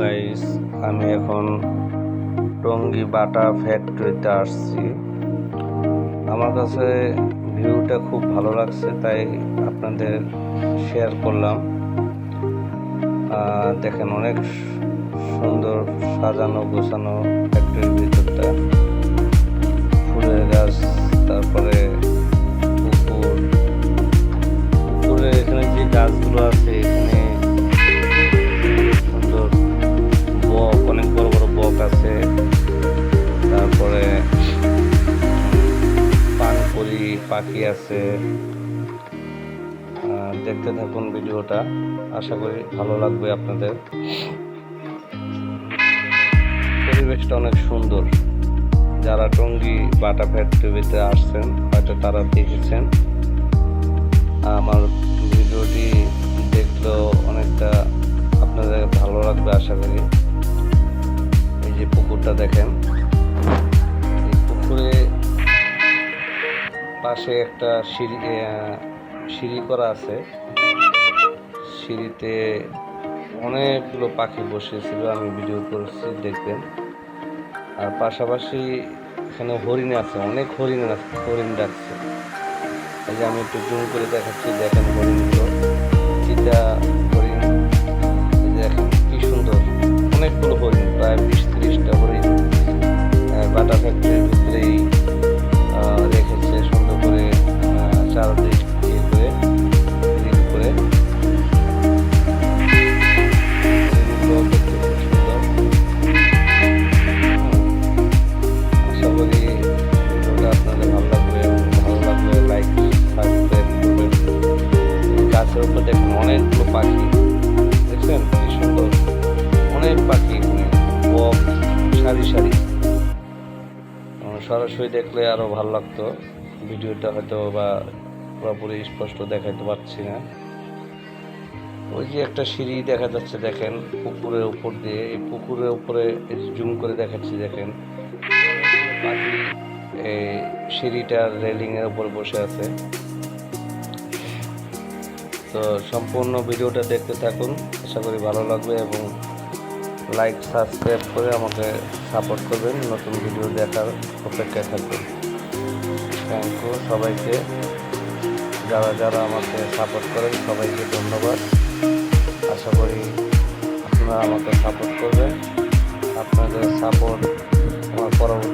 Guys আমি এখন টঙ্গী বাটা ফ্যাক্টরিতে আসছি। আমার কাছে ভিউটা খুব ভালো লাগছে, তাই আপনাদের শেয়ার করলাম। দেখেন অনেক সুন্দর সাজানো গোছানো ফ্যাক্টরির ভিতরটা। ফুলের গাছ পাখি আছে। দেখতে থাকুন ভিডিওটা। আশা করি ভালো লাগবে আপনাদের। পরিবেশটা অনেক সুন্দর। যারা টঙ্গী বাটা ফ্যাক্টরিতে আসছেন, হয়তো তারা দেখেছেন। আমার ভিডিওটি দেখলেও অনেকটা আপনাদের ভালো লাগবে, আশা করি। এই যে পুকুরটা দেখেন। পাশে একটা সিঁড়ি সিঁড়ি করা আছে। সিঁড়িতে অনেকগুলো পাখি বসেছিল, আমি ভিডিও করেছি, দেখবেন। আর পাশাপাশি এখানে হরিণ আছে, অনেক হরিণ আছে হরিণ ডাকছে। এই যে আমি একটু জুম করে দেখাচ্ছি, দেখেন হরিণগুলো। চিতা দেখুন অনেকগুলো পাখি। দেখছেন? কি সুন্দর। অনেক পাখি বক, সারি সারি। সরাসরি দেখলে আরও ভালো লাগতো। ভিডিওটা হয়তো বা পুরোপুরি স্পষ্ট দেখাতে পারছি না। ওই যে একটা সিঁড়ি দেখা যাচ্ছে, দেখেন, পুকুরের উপর দিয়ে। এই পুকুরের উপরে জুম করে দেখাচ্ছি, দেখেন। পাখি এই সিঁড়িটার রেলিং এর উপর বসে আছে। তো সম্পূর্ণ ভিডিওটা দেখতে থাকুন। আশা করি ভালো লাগবে এবং লাইক সাবস্ক্রাইব করে আমাকে সাপোর্ট করবেন। নতুন ভিডিও দেখার অপেক্ষায় থাকবেন থ্যাংক ইউ সবাইকে। যারা যারা আমাকে সাপোর্ট করেন, সবাইকে ধন্যবাদ। আশা করি আপনারা আমাকে সাপোর্ট করবেন। আপনাদের সাপোর্ট আমার পরবর্তী